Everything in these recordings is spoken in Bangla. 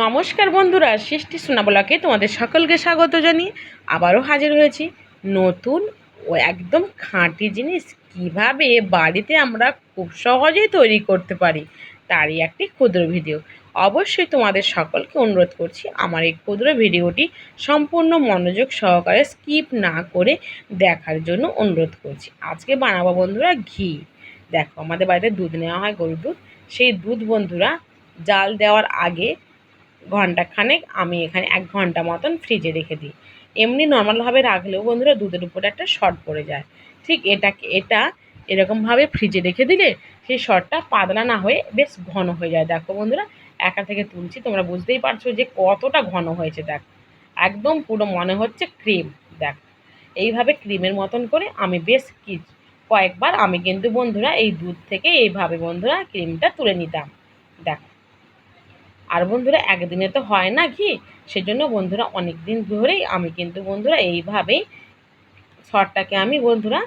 নমস্কার বন্ধুরা, সৃষ্টি সোনাবলাকে তোমাদের সকলকে স্বাগত জানিয়ে আবারও হাজির হয়েছি। নতুন ও একদম খাঁটি জিনিস কীভাবে বাড়িতে আমরা খুব সহজেই তৈরি করতে পারি, তারই একটি ক্ষুদ্র ভিডিও। অবশ্যই তোমাদের সকলকে অনুরোধ করছি, আমার এই ক্ষুদ্র ভিডিওটি সম্পূর্ণ মনোযোগ সহকারে স্কিপ না করে দেখার জন্য অনুরোধ করছি। আজকে বানাবো বন্ধুরা ঘি। দেখো, আমাদের বাড়িতে দুধ নেওয়া হয় গরুর দুধ। সেই দুধ বন্ধুরা জাল দেওয়ার আগে ঘন্টাখানেক আমি এখানে এক ঘণ্টা মতন ফ্রিজে রেখে দিই। এমনি নর্মালভাবে রাখলেও বন্ধুরা দুধের উপরে একটা শর্ট পড়ে যায়। ঠিক এটাকে এটা এরকমভাবে ফ্রিজে রেখে দিলে সেই শর্টটা পাতলা না হয়ে বেশ ঘন হয়ে যায়। দেখো বন্ধুরা, একা থেকে তুলছি, তোমরা বুঝতেই পারছ যে কতটা ঘন হয়েছে, দেখ। একদম পুরো মনে হচ্ছে ক্রিম দেখ। এইভাবে ক্রিমের মতন করে আমি বেশ কি, কয়েকবার আমি কিন্তু বন্ধুরা এই দুধ থেকে এইভাবে বন্ধুরা ক্রিমটা তুলে নিতাম, দেখ। আর বন্ধুরা, একদিনে তো হয় না ঘি সেজন্য বন্ধুরা অনেক দিন ধরেই আমি কিন্তু বন্ধুরা এইভাবেই সরটাকে আমি বন্ধুরা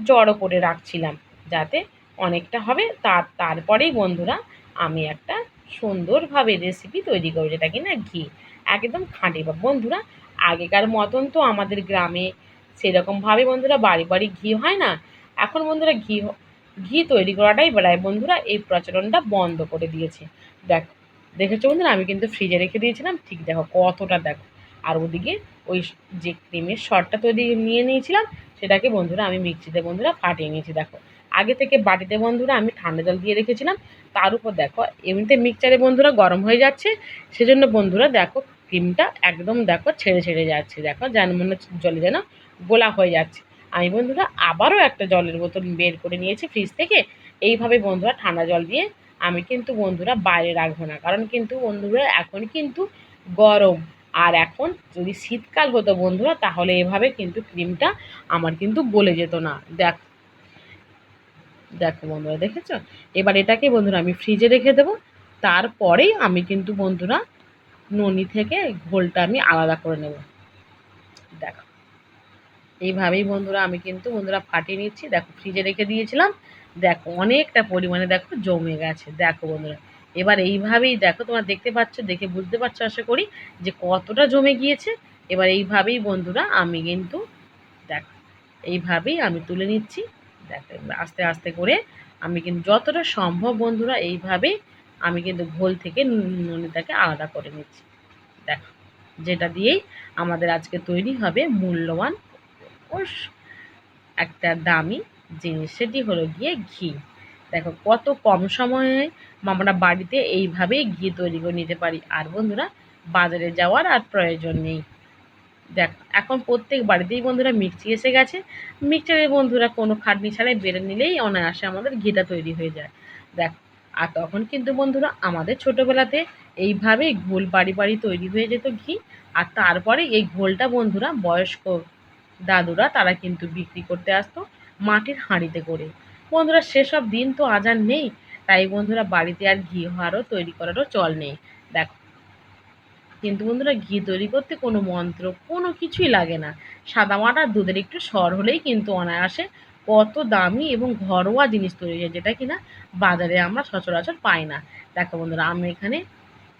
জড়ো করে রাখছিলাম যাতে অনেকটা হবে। তার তারপরেই বন্ধুরা আমি একটা সুন্দরভাবে রেসিপি তৈরি করব যেটা কিনা ঘি। একদম খাঁটি। বা বন্ধুরা, আগেকার মতন তো আমাদের গ্রামে সেরকমভাবে বন্ধুরা বাড়ি বাড়ি ঘি হয় না। এখন বন্ধুরা ঘি ঘি তৈরি করাটাই বেড়ায় বন্ধুরা এই প্রচলনটা বন্ধ করে দিয়েছে। দেখ দেখেছ বন্ধুরা? আমি কিন্তু ফ্রিজে রেখে দিয়েছিলাম। ঠিক দেখো, কতটা দেখো। আর ওদিকে ওই যে ক্রিমের শর্টটা তৈরি নিয়ে নিয়েছিলাম, সেটাকে বন্ধুরা আমি মিক্সিতে বন্ধুরা ফাটিয়ে নিয়েছি, দেখো। আগে থেকে বাটিতে বন্ধুরা আমি ঠান্ডা জল দিয়ে রেখেছিলাম। তার উপর দেখো, এমনিতে মিক্সচারে বন্ধুরা গরম হয়ে যাচ্ছে, সেজন্য বন্ধুরা দেখো ক্রিমটা একদম দেখো ছেড়ে ছেড়ে যাচ্ছে, দেখো যেন মনে হচ্ছে জলে যেন গোলা হয়ে যাচ্ছে। আমি বন্ধুরা আবারও একটা জলের বোতল বের করে নিয়েছি ফ্রিজ থেকে। এইভাবে বন্ধুরা ঠান্ডা জল দিয়ে আমি কিন্তু বন্ধুরা বাইরে রাখব না। কারণ কিন্তু বন্ধুরা, এখন কিন্তু গরম। আর এখন যদি শীতকাল হতো বন্ধুরা, তাহলে এভাবে কিন্তু ক্রিমটা আমার কিন্তু গলে যেত না। দেখ, দেখো বন্ধুরা, দেখেছ? এবার এটাকে বন্ধুরা আমি ফ্রিজে রেখে দেবো। তারপরেই আমি কিন্তু বন্ধুরা ননি থেকে ঘোলটা আমি আলাদা করে নেব। দেখো এইভাবেই বন্ধুরা আমি কিন্তু বন্ধুরা ফাটিয়ে নিচ্ছি। দেখো ফ্রিজে রেখে দিয়েছিলাম। দেখো অনেকটা পরিমাণে দেখো জমে গেছে। দেখো বন্ধুরা, এবার এইভাবেই দেখো তোমরা দেখতে পাচ্ছ, দেখে বুঝতে পারছ আশা করি যে কতটা জমে গিয়েছে। এবার এইভাবেই বন্ধুরা আমি কিন্তু দেখো, এইভাবেই আমি তুলে নিচ্ছি। দেখো, আস্তে আস্তে করে আমি কিন্তু যতটা সম্ভব বন্ধুরা এইভাবেই আমি কিন্তু ঘোল থেকে নুনিটাকে আলাদা করে নিচ্ছি। দেখো, যেটা দিয়েই আমাদের আজকে তৈরি হবে মূল্যবান ও একটা দামি জিনিস, সেটি হলো গিয়ে ঘি। দেখো, কত কম সময়ে আমরা বাড়িতে এইভাবেই ঘি তৈরি করে নিতে পারি। আর বন্ধুরা, বাজারে যাওয়ার আর প্রয়োজন নেই। দেখ, এখন প্রত্যেক বাড়িতেই বন্ধুরা মিক্সি এসে গেছে। মিক্সচারে বন্ধুরা কোনো খাটনি ছাড়াই বেড়ে নিলেই অনায়াসে আমাদের ঘিটা তৈরি হয়ে যায়। দেখ, আর তখন কিন্তু বন্ধুরা আমাদের ছোটোবেলাতে এইভাবেই ঘোল বাড়ি বাড়ি তৈরি হয়ে যেত ঘি। আর তারপরে এই ঘোলটা বন্ধুরা বয়স্ক দাদুরা তারা কিন্তু বিক্রি করতে আসতো মাটির হাঁড়িতে করে। বন্ধুরা, সেসব দিন তো আজ আর নেই, তাই বন্ধুরা বাড়িতে আর ঘি হওয়ারও তৈরি করারও চল নেই। দেখো। কিন্তু বন্ধুরা, ঘি তৈরি করতে কোনো মন্ত্র, কোনো কিছুই লাগে না। সাদা মাটার দুধের একটু সর হলেই কিন্তু অনায়াসে কত দামি এবং ঘরোয়া জিনিস তৈরি হয়, যেটা কিনা বাজারে আমরা সচরাচর পাই না। দেখো বন্ধুরা, আমি এখানে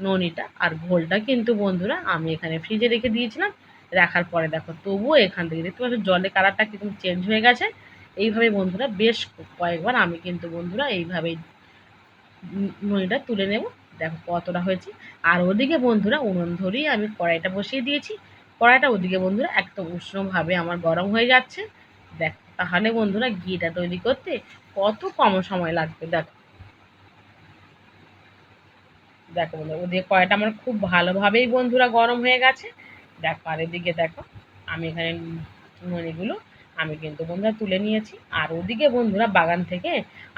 ননিটা আর ঘোলটা কিন্তু বন্ধুরা আমি এখানে ফ্রিজে রেখে দিয়েছিলাম। রাখার পরে দেখো, তবুও এখান থেকে দেখতে পাচ্ছ জলের কালারটা কিন্তু চেঞ্জ হয়ে গেছে। এইভাবে বন্ধুরা বেশ কয়েকবার আমি কিন্তু বন্ধুরা এইভাবেই ননিটা তুলে নেব। দেখো কতটা হয়েছে। আর ওদিকে বন্ধুরা উনুন ধরেই আমি কড়াইটা বসিয়ে দিয়েছি। কড়াইটা ওদিকে বন্ধুরা একদম উষ্ণভাবে আমার গরম হয়ে যাচ্ছে। দেখ, তাহলে বন্ধুরা ঘিটা তৈরি করতে কত কম সময় লাগবে, দেখো। দেখো বন্ধুরা, ওদিকে কড়াইটা আমার খুব ভালোভাবেই বন্ধুরা গরম হয়ে গেছে। দেখো, আর এদিকে দেখো, আমি এখানে ননিগুলো আমি কিন্তু বন্ধুরা তুলে নিয়েছি। আর ওদিকে বন্ধুরা বাগান থেকে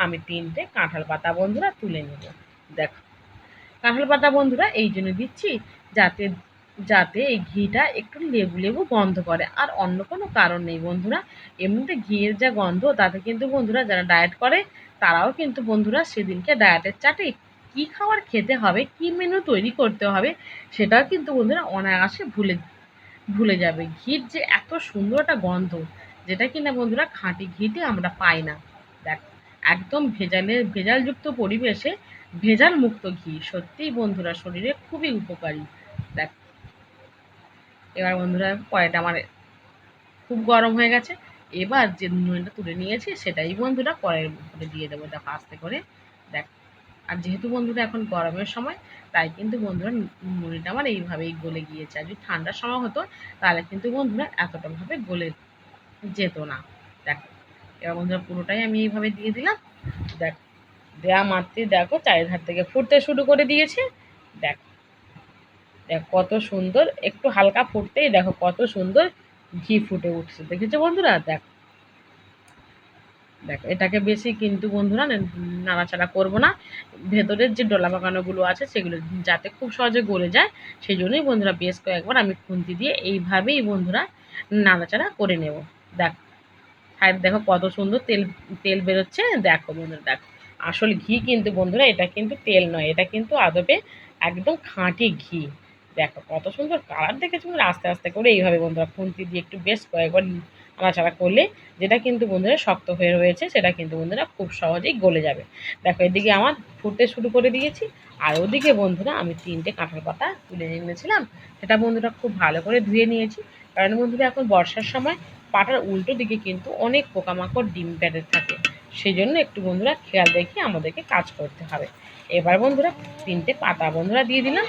আমি তিনটে কাঁঠাল পাতা বন্ধুরা তুলে নেব। দেখো, কাঁঠাল পাতা বন্ধুরা এই জন্য দিচ্ছি যাতে যাতে এই ঘিটা একটু লেবু লেবু গন্ধ করে। আর অন্য কোনো কারণ নেই বন্ধুরা, এমনিতে ঘিয়ের যা গন্ধ, তাতে কিন্তু বন্ধুরা যারা ডায়েট করে, তারাও কিন্তু বন্ধুরা সেদিনকে ডায়েটের চাটে কী খাবার খেতে হবে, কী মেনু তৈরি করতে হবে, সেটাও কিন্তু বন্ধুরা অনায়াসে ভুলে ভুলে যাবে। ঘির যে এত সুন্দর একটা গন্ধ, যেটা কিনা বন্ধুরা খাঁটি ঘিতে আমরা পাই না। দেখ, একদম ভেজালের, ভেজালযুক্ত পরিবেশে ভেজাল মুক্ত ঘি সত্যিই বন্ধুরা শরীরে খুবই উপকারী। দেখ, এবার বন্ধুরা কড়াইটা আমার খুব গরম হয়ে গেছে। এবার যে নুনটা তুলে নিয়েছি, সেটাই বন্ধুরা কড়াইয়ের মধ্যে দিয়ে দেবো। দেখো, আস্তে করে, দেখ যেহেতু বন্ধুরা এখন গরমের সময়, তাই কিন্তু বন্ধুরা মুড়িটা আমার এইভাবেই গলে গিয়েছে। আর যদি ঠান্ডার সময় হতো, তাহলে কিন্তু বন্ধুরা এতটাভাবে গলে যেত না। দেখো, এবার বন্ধুরা পুরোটাই আমি এইভাবে দিয়ে দিলাম। দেখ, দেয়া মারতে দেখো, চারিধার থেকে ফুটতে শুরু করে দিয়েছে। দেখ দেখ কত সুন্দর, একটু হালকা ফুটতেই দেখো কত সুন্দর ঘি ফুটে উঠছে। দেখেছ বন্ধুরা? দেখ দেখো, এটাকে বেশি কিন্তু বন্ধুরা নাড়াচাড়া করব না। ভেতরের যে ডলা বাগানোগুলো আছে সেগুলো যাতে খুব সহজে গলে যায়, সেই জন্যই বন্ধুরা বেশ কয়েকবার আমি খুন্তি দিয়ে এইভাবেই বন্ধুরা নাড়াচাড়া করে নেব। দেখ সাইড দেখো কত সুন্দর তেল তেল বেরোচ্ছে। দেখো বন্ধুরা, দেখো, আসল ঘি কিন্তু বন্ধুরা, এটা কিন্তু তেল নয়, এটা কিন্তু আদবে একদম খাঁটি ঘি। দেখো কত সুন্দর কালার দেখেছ আস্তে আস্তে করে এইভাবে বন্ধুরা খুন্তি দিয়ে একটু বেশ কয়েকবার নাড়াচাড়া করলে যেটা কিন্তু বন্ধুরা শক্ত হয়ে রয়েছে, সেটা কিন্তু বন্ধুরা খুব সহজেই গলে যাবে। দেখো, এদিকে আমার ফুটতে শুরু করে দিয়েছি, আর ওদিকে বন্ধুরা আমি তিনটে কাঁঠাল পাতা তুলে এনেছিলাম, সেটা বন্ধুরা খুব ভালো করে ধুয়ে নিয়েছি। কারণ বন্ধুরা এখন বর্ষার সময় পাটার উল্টো দিকে কিন্তু অনেক পোকামাকড় ডিম পেটে থাকে সেই জন্য একটু বন্ধুরা খেয়াল রেখে আমাদেরকে কাজ করতে হবে। এবার বন্ধুরা তিনটে পাতা বন্ধুরা দিয়ে দিলাম।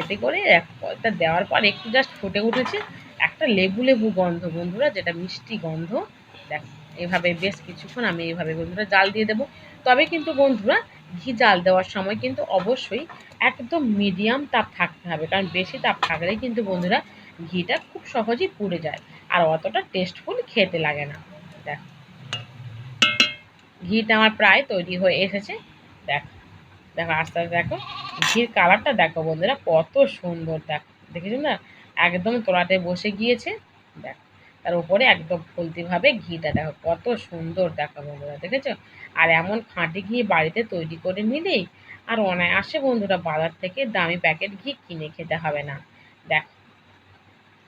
এতে করে একটা দেওয়ার পর একটু জাস্ট ফুটে উঠেছে। একটা লেবু লেবু গন্ধ, বন্ধুরা, যেটা মিষ্টি গন্ধ। দেখ, এভাবে বেশ কিছুক্ষণ আমি এইভাবে বন্ধুরা, জাল দিয়ে দেবো। তবে কিন্তু, বন্ধুরা, ঘি জাল দেওয়ার সময় কিন্তু অবশ্যই একদম মিডিয়াম তাপ থাকতে হবে। কারণ বেশি তাপ থাকলে কিন্তু, বন্ধুরা, ঘিটা খুব সহজেই পুড়ে যায়। আর অতটা টেস্টফুল খেতে লাগে না। দেখ, ঘিটা আমার প্রায় তৈরি হয়ে এসেছে। দেখ, দেখো, আস্তে আস্তে দেখো, ঘির কালারটা দেখো, বন্ধুরা, কত সুন্দর। দেখ, দেখেছ না? একদম তোলাতে বসে গিয়েছে। দেখ, তার উপরে একদম ফলতিভাবে ঘিটা। দেখো, কত সুন্দর দেখো বন্ধুরা দেখেছ? আর এমন খাঁটি ঘি বাড়িতে তৈরি করে নিলেই আর অনায়াসে বন্ধুরা বাজার থেকে দামি প্যাকেট ঘি কিনে খেতে হবে না। দেখ,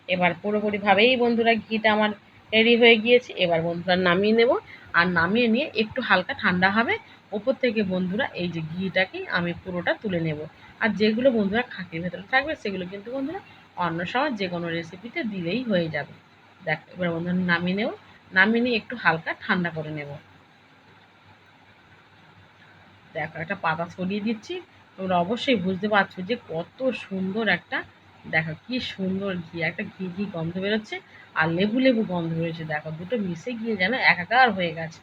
এবার পুরোপুরিভাবেই বন্ধুরা ঘিটা আমার রেডি হয়ে গিয়েছে। এবার বন্ধুরা নামিয়ে নেব। আর নামিয়ে নিয়ে একটু হালকা ঠান্ডা হবে। ওপর থেকে বন্ধুরা এই যে ঘিটাকে আমি পুরোটা তুলে নেব। আর যেগুলো বন্ধুরা খাঁটির ভেতরে থাকবে, সেগুলো কিন্তু বন্ধুরা অন্য সময় যে কোনো রেসিপিতে দিলেই হয়ে যাবে। দেখ, এবার বন্ধুরা নামিয়ে নেব। নামিয়ে নিয়ে একটু হালকা ঠান্ডা করে নেব। দেখো, একটা পাতা ছড়িয়ে দিচ্ছি। তোমরা অবশ্যই বুঝতে পারছ যে কত সুন্দর একটা, দেখো, কি সুন্দর ঘি, একটা ঘি ঘি গন্ধ বেরোচ্ছে আর লেবু লেবু গন্ধ বেরোচ্ছে। দেখো, দুটো মিশে গিয়ে যেন একাকার হয়ে গেছে।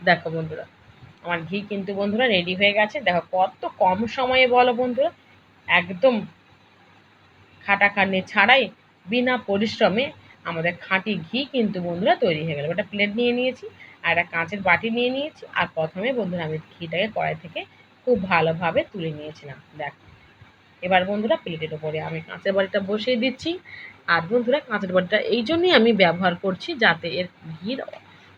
দেখো বন্ধুরা, আমার ঘি কিন্তু বন্ধুরা রেডি হয়ে গেছে। দেখো, কত কম সময়ে বলো বন্ধুরা, একদম খাটাখাটনি ছাড়াই বিনা পরিশ্রমে আমাদের খাঁটি ঘি কিন্তু বন্ধুরা তৈরি হয়ে গেল। একটা প্লেট নিয়ে নিয়েছি আর একটা কাঁচের বাটি নিয়ে নিয়েছি আর প্রথমে বন্ধুরা আমি ঘিটাকে কড়াই থেকে খুব ভালোভাবে তুলে নিয়েছিলাম। দেখ, এবার বন্ধুরা প্লেটের ওপরে আমি কাঁচের বাটিটা বসিয়ে দিচ্ছি আর বন্ধুরা কাঁচের বাটিটা এই জন্যই আমি ব্যবহার করছি যাতে এর ঘির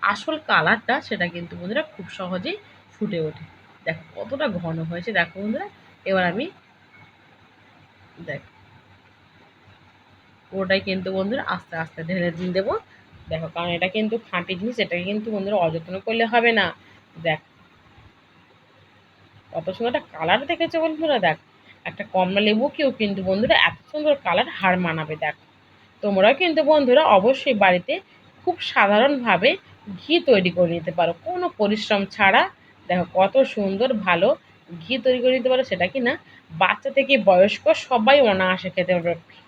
আসল কালারটা সেটা কিন্তু বন্ধুরা খুব সহজেই ফুটে ওঠে। দেখো, কতটা ঘন হয়েছে। দেখো বন্ধুরা, এবার আমি দেখ ওটাই কিন্তু বন্ধুরা আস্তে আস্তে ঢেলে দিন দেবো। দেখো, কারণ এটা কিন্তু খাঁটি জিনিস, এটাকে কিন্তু বন্ধুরা অযত্ন করলে হবে না। দেখ, কত সুন্দর একটা কালার দেখেছে বন্ধুরা, দেখ। একটা কমলা লেবুকেও কিন্তু বন্ধুরা এত সুন্দর কালার হার মানাবে, দেখ। তোমরাও কিন্তু বন্ধুরা অবশ্যই বাড়িতে খুব সাধারণভাবে ঘি তৈরি করে নিতে পারো। কোনো পরিশ্রম ছাড়া, দেখো কত সুন্দর ভালো ঘি তৈরি করে নিতে পারো, সেটা কি না? বাচ্চা থেকে বয়স্ক সবাই অনায়াসে খেতে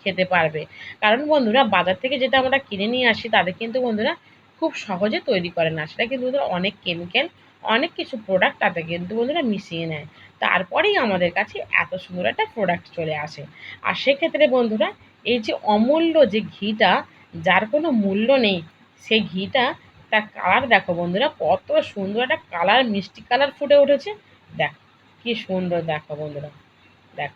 খেতে পারবে। কারণ বন্ধুরা, বাজার থেকে যেটা আমরা কিনে নিয়ে আসি, তাদের কিন্তু বন্ধুরা খুব সহজে তৈরি করে না। সেটা কিন্তু বন্ধুরা অনেক কেমিক্যাল অনেক কিছু প্রোডাক্ট তাতে কিন্তু বন্ধুরা মিশিয়ে নেয়। তারপরেই আমাদের কাছে এত সুন্দর একটা প্রোডাক্ট চলে আসে। আর সেক্ষেত্রে বন্ধুরা, এই যে অমূল্য যে ঘিটা, যার কোনো মূল্য নেই, সেই ঘিটা, তার কালার দেখো বন্ধুরা, কত সুন্দর একটা কালার মিষ্টি কালার ফুটে উঠেছে। দেখ, কি সুন্দর দেখো বন্ধুরা। দেখ,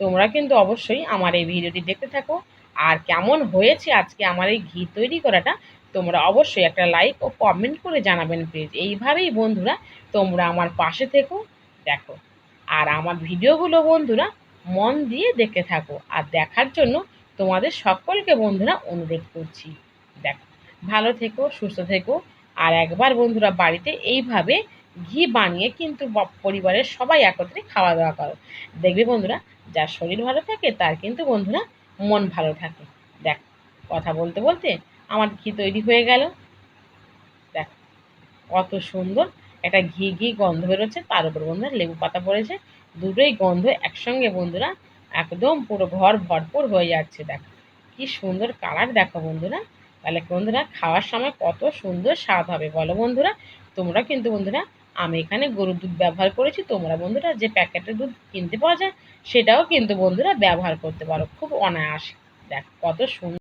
তোমরা কিন্তু অবশ্যই আমার এই ভিডিওটি দেখতে থাকো। আর কেমন হয়েছে আজকে আমার এই ঘি তৈরি করাটা, তোমরা অবশ্যই একটা লাইক ও কমেন্ট করে জানাবেন প্লিজ এইভাবেই বন্ধুরা, তোমরা আমার পাশে থেকো, দেখো। আর আমার ভিডিওগুলো বন্ধুরা, মন দিয়ে দেখতে থাকো। আর দেখার জন্য তোমাদের সকলকে বন্ধুরা অনুরোধ করছি, দেখো। ভালো থেকো, সুস্থ থেকো। আর একবার বন্ধুরা, বাড়িতে এইভাবে ঘি বানিয়ে কিন্তু পরিবারের সবাই একত্রে খাওয়া দাওয়া করো। দেখবে বন্ধুরা, যার শরীর ভালো থাকে, তার কিন্তু বন্ধুরা মন ভালো থাকে। দেখ, কথা বলতে বলতে আমার ঘি তৈরি হয়ে গেল। দেখ, কত সুন্দর একটা ঘি ঘি গন্ধ বেরোচ্ছে, তার উপর বন্ধুরা লেবু পাতা পড়েছে। দুটোই গন্ধ একসঙ্গে বন্ধুরা একদম পুরো ঘর ভরপুর হয়ে যাচ্ছে। দেখ, কি সুন্দর কালার দেখো বন্ধুরা। তাহলে বন্ধুরা, খাওয়ার সময় কত সুন্দর স্বাদ হবে। বলো বন্ধুরা, তোমরা কিন্তু বন্ধুরা আমি এখানে গরুর দুধ ব্যবহার করেছি, তোমরা বন্ধুরা যে প্যাকেটের দুধ কিনতে পাওয়া যায়, সেটাও কিন্তু বন্ধুরা ব্যবহার করতে পারো। খুব অনায়াস। দেখ, কত সুন্দর